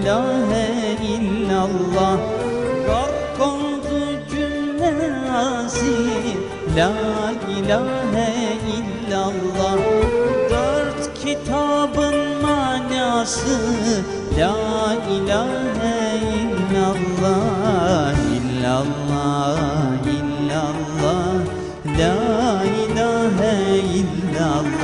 ilahe illallah. Gark oldu cümle asil La ilahe illallah. Dört kitabın manası La ilahe illallah. İllallah illallah La ilahe İllallah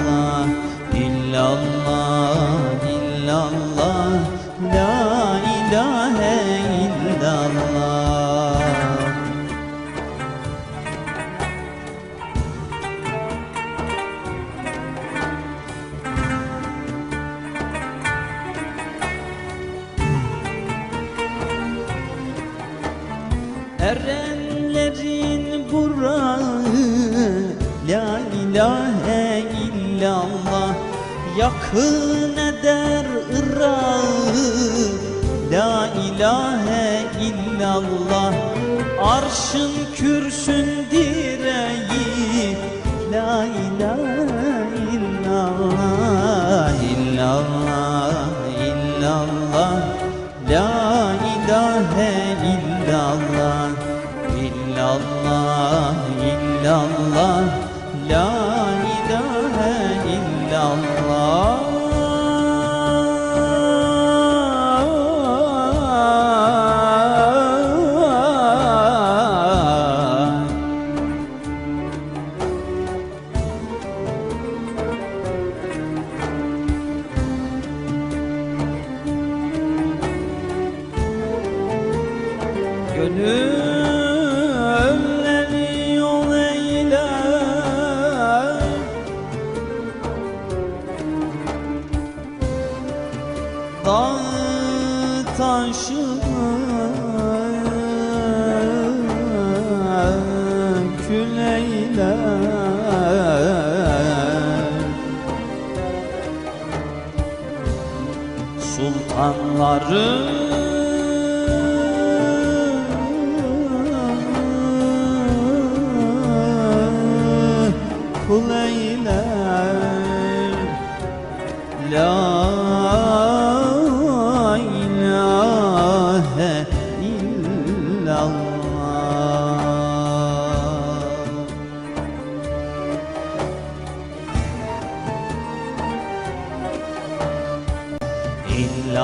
Erenlerin burağı La ilahe illallah Yakın eder Irak'ı La ilahe illallah Arşın kürsün direği La ilahe illallah İllallah illallah La ilahe illallah İllallah illallah La Gönülleri yol eyle Dağ taşı kül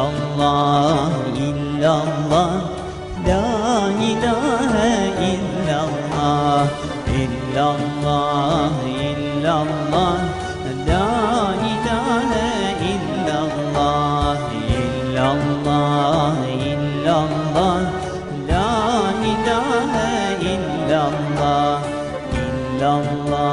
İllallah, illallah, la ilahe illallah. İllallah, illallah, la ilahe illallah. İllallah, illallah, la ilahe illallah. İllallah